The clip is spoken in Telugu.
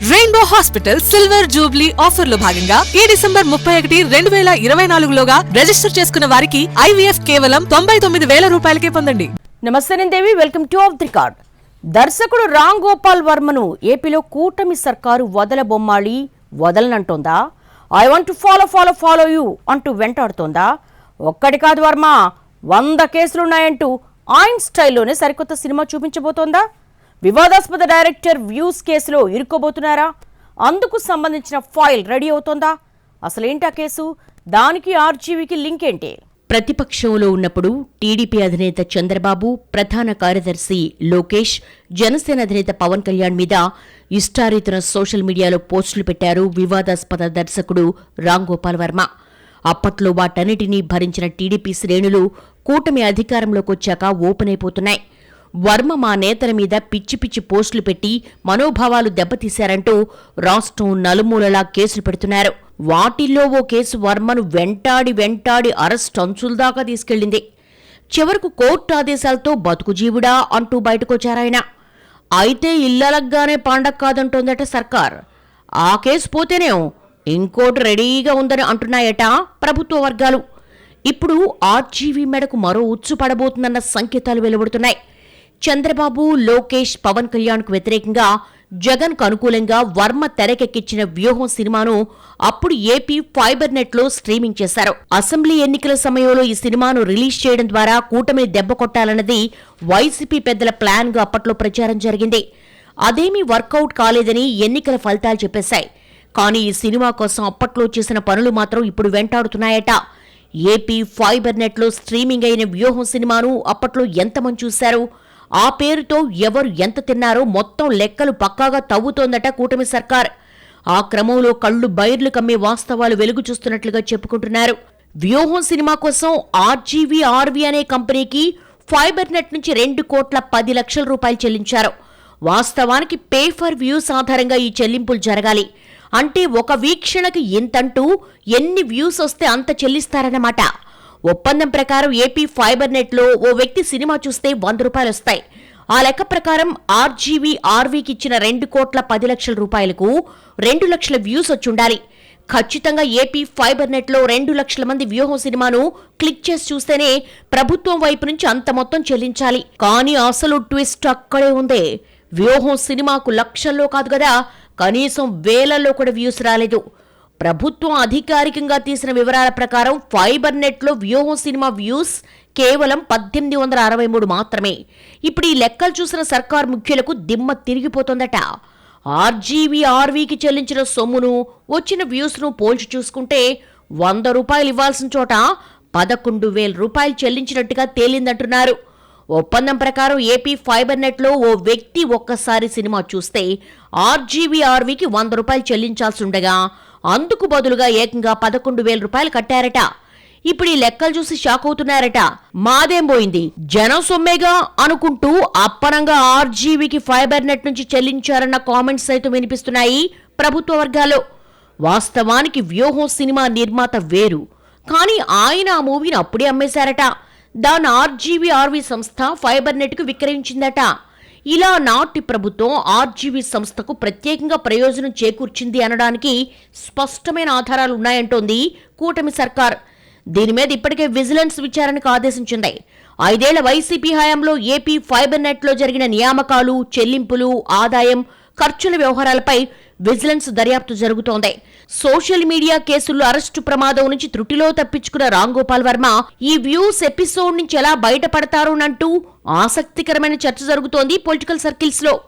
రెయిన్బో హాస్పిటల్ సిల్వర్ జూబ్లీ ఆఫర్లో భాగంగా ఈ డిసెంబర్ ముప్పై ఒకటి రెండు వేల ఇరవై నాలుగులోగా రిజిస్టర్ చేసుకున్న వారికి ఐవీఎఫ్ కేవలం తొంభై తొమ్మిది వేల రూపాయలకే పొందండి. నమస్తే Devi welcome to off the card దర్శకుడు రామ్ గోపాల్ వర్మను ఏపీలో కూటమి సర్కారు వదలబొమ్మాళి వదలనంటోందా? I want to follow follow follow you అంటూ వెంటాడుతోందా? ఒక్కటి కాదు వర్మ వంద కేసులున్నాయంటూ ఆయన స్టైల్లోనే సరికొత్త సినిమా చూపించబోతోందా? వివాదాస్పద డైరెక్టర్ వ్యూస్ కేసులో ఇరుక్కోబోతున్నారా? అందుకు సంబంధించిన ఫైల్ రెడీ అవుతోందా? అసలేంటా కేసు? దానికి ఆర్జీవీకి లింక్ ఏంటి? ప్రతిపక్షంలో ఉన్నప్పుడు టీడీపీ అధినేత చంద్రబాబు ప్రధాన కార్యదర్శి లోకేష్ జనసేన అధినేత పవన్ కళ్యాణ్ మీద ఇష్టారీతన సోషల్ మీడియాలో పోస్టులు పెట్టారు వివాదాస్పద దర్శకుడు రామ్ గోపాల్ వర్మ. అప్పట్లో వాటన్నిటినీ భరించిన టీడీపీ శ్రేణులు కూటమి అధికారంలోకి వచ్చాక ఓపెన్ అయిపోతున్నాయి. వర్మ మా నేతల మీద పిచ్చి పిచ్చి పోస్టులు పెట్టి మనోభావాలు దెబ్బతీశారంటూ రాష్ట్రం నలుమూలలా కేసులు పెడుతున్నారు. వాటిల్లో ఓ కేసు వర్మను వెంటాడి వెంటాడి అరెస్ట్ అంచుల దాకా తీసుకెళ్ళింది చివరకు కోర్టు ఆదేశాలతో బతుకుజీవుడా అంటూ బయటకొచ్చారాయన అయితే ఇల్లలగ్గానే పాండక్ కాదంటోందట సర్కార్. ఆ కేసు పోతేనేం ఇంకోటి రెడీగా ఉందని అంటున్నాయట ప్రభుత్వ వర్గాలు. ఇప్పుడు ఆర్జీవీ మెడకు మరో ఉచ్చు పడబోతుందన్న సంకేతాలు వెలువడుతున్నాయి. చంద్రబాబు లోకేష్ పవన్ కళ్యాణ్కు వ్యతిరేకంగా జగన్కు అనుకూలంగా వర్మ తెరకెక్కించిన వ్యూహం సినిమాను అప్పుడు ఏపీ ఫైబర్ నెట్లో స్ట్రీమింగ్ చేశారు. అసెంబ్లీ ఎన్నికల సమయంలో ఈ సినిమాను రిలీజ్ చేయడం ద్వారా కూటమిని దెబ్బ కొట్టాలన్నది వైసీపీ పెద్దల ప్లాన్గా అప్పట్లో ప్రచారం జరిగింది. అదేమీ వర్కౌట్ కాలేదని ఎన్నికల ఫలితాలు చెప్పేశాయి. కానీ ఈ సినిమా కోసం అప్పట్లో చేసిన పనులు మాత్రం ఇప్పుడు వెంటాడుతున్నాయట. ఏపీ ఫైబర్ నెట్లో స్ట్రీమింగ్ అయిన వ్యూహం సినిమాను అప్పట్లో ఎంతమంది చూశారు? ఆ పేరుతో ఎవరు ఎంత తిన్నారో మొత్తం లెక్కలు పక్కాగా తవ్వుతోందట కూటమి సర్కార్. ఆ క్రమంలో కళ్ళు బైర్లు కమ్మే వాస్తవాలు వెలుగు చూస్తున్నట్లుగా చెప్పుకుంటున్నారు. వ్యూహం సినిమా కోసం ఆర్జీవీ ఆర్వీ అనే కంపెనీకి ఫైబర్ నెట్ నుంచి రెండు కోట్ల పది లక్షల రూపాయలు చెల్లించారు. వాస్తవానికి పే ఫర్ వ్యూస్ ఆధారంగా ఈ చెల్లింపులు జరగాలి. అంటే ఒక వీక్షణకి ఇంతంటూ ఎన్ని వ్యూస్ వస్తే అంత చెల్లిస్తారన్నమాట. ఒప్పందం ప్రకారం ఏపీ ఫైబర్ నెట్లో ఓ వ్యక్తి సినిమా చూస్తే వంద రూపాయలు వస్తాయి. ఆ లెక్క ప్రకారం ఆర్జీవీ ఆర్వీకి ఇచ్చిన రెండు కోట్ల పది లక్షల రూపాయలకు రెండు లక్షల వ్యూస్ వచ్చుండాలి ఖచ్చితంగా ఏపీ ఫైబర్ నెట్లో రెండు లక్షల మంది వ్యూహం సినిమాను క్లిక్ చేసి చూస్తేనే ప్రభుత్వం వైపు నుంచి అంత మొత్తం చెల్లించాలి. కానీ అసలు ట్విస్ట్ అక్కడే ఉందే. వ్యూహం సినిమాకు లక్షల్లో కాదు కదా కనీసం వేలల్లో కూడా వ్యూస్ రాలేదు. ప్రభుత్వం అధికారికంగా తీసిన వివరాల ప్రకారం ఫైబర్ నెట్లో వ్యూహం సినిమా వ్యూస్ కేవలం పద్దెనిమిది వందల అరవై మూడు మాత్రమే. ఇప్పుడు ఈ లెక్కలు చూసిన సర్కార్ ముఖ్యులకు దిమ్మ తిరిగిపోతుందట. ఆర్జీవీ ఆర్వీకి చెల్లించిన సొమ్మును వచ్చిన వ్యూస్ను పోల్చి చూసుకుంటే వంద రూపాయలు ఇవ్వాల్సిన చోట పదకొండు వేల రూపాయలు చెల్లించినట్టుగా తేలిందంటున్నారు. ఒప్పందం ప్రకారం ఏపీ ఫైబర్ నెట్లో ఓ వ్యక్తి ఒక్కసారి సినిమా చూస్తే ఆర్జీవీ ఆర్వీకి వంద రూపాయలు చెల్లించాల్సి ఉండగా అందుకు బదులుగా ఏకంగా పదకొండు వేల రూపాయలు కట్టారట. ఇప్పుడు ఈ లెక్కలు చూసి షాక్ అవుతున్నారట. మాదేం పోయింది? జనం సొమ్మేగా అనుకుంటూ అప్పనంగా ఆర్జీవీకి ఫైబర్ నెట్ నుంచి చెల్లించారన్న కామెంట్స్ సైతం వినిపిస్తున్నాయి ప్రభుత్వ వర్గాల్లో. వాస్తవానికి వ్యూహం సినిమా నిర్మాత వేరు. కానీ ఆయన ఆ మూవీని అప్పుడే అమ్మేశారట. దాని ఆర్జీవీ ఆర్వీ సంస్థ ఫైబర్ నెట్కు విక్రయించిందట. ఇలా నాటి ప్రభుత్వం ఆర్జీవీ సంస్థకు ప్రత్యేకంగా ప్రయోజనం చేకూర్చింది అనడానికి స్పష్టమైన ఆధారాలు ఉన్నాయంటోంది కూటమి సర్కార్. దీని మీద ఇప్పటికే విజిలెన్స్ విచారణకు ఆదేశించింది. ఐదేళ్ళ వైసీపీ హయాంలో ఏపీ ఫైబర్ నెట్లో జరిగిన నియామకాలు చెల్లింపులు ఆదాయం ఖర్చుల వ్యవహారాలపై విజిలెన్స్ దర్యాప్తు జరుగుతోంది. సోషల్ మీడియా కేసుల్లో అరెస్టు ప్రమాదం నుంచి త్రుటిలో తప్పించుకున్న రామ్ గోపాల్ వర్మ ఈ వ్యూస్ ఎపిసోడ్ నుంచి ఎలా బయటపడతారోనంటూ ఆసక్తికరమైన చర్చ జరుగుతోంది పొలిటికల్ సర్కిల్స్లో